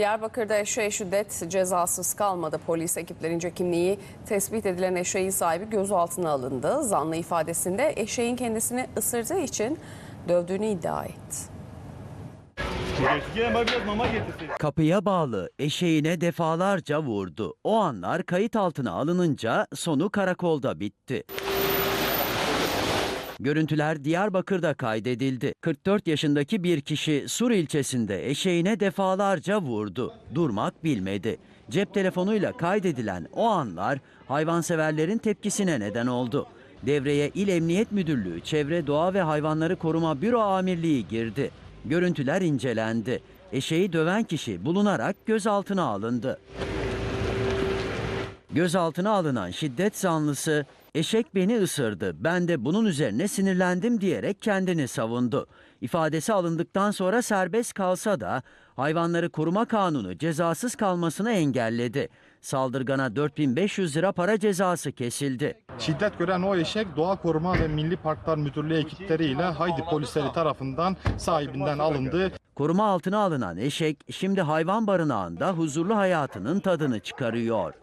Diyarbakır'da eşeğe şiddet cezasız kalmadı. Polis ekiplerince kimliği tespit edilen eşeğin sahibi gözaltına alındı. Zanlı ifadesinde eşeğin kendisini ısırdığı için dövdüğünü iddia etti. Kapıya bağlı eşeğine defalarca vurdu. O anlar kayıt altına alınınca sonu karakolda bitti. Görüntüler Diyarbakır'da kaydedildi. 44 yaşındaki bir kişi Sur ilçesinde eşeğine defalarca vurdu. Durmak bilmedi. Cep telefonuyla kaydedilen o anlar hayvanseverlerin tepkisine neden oldu. Devreye İl Emniyet Müdürlüğü Çevre Doğa ve Hayvanları Koruma Büro Amirliği girdi. Görüntüler incelendi. Eşeği döven kişi bulunarak gözaltına alındı. Gözaltına alınan şiddet zanlısı eşek beni ısırdı ben de bunun üzerine sinirlendim diyerek kendini savundu. İfadesi alındıktan sonra serbest kalsa da hayvanları koruma kanunu cezasız kalmasını engelledi. Saldırgana 4500 lira para cezası kesildi. Şiddet gören o eşek Doğa Koruma ve Milli Parklar Müdürlüğü ekipleriyle Haydi polisleri tarafından sahibinden alındı. Koruma altına alınan eşek şimdi hayvan barınağında huzurlu hayatının tadını çıkarıyor.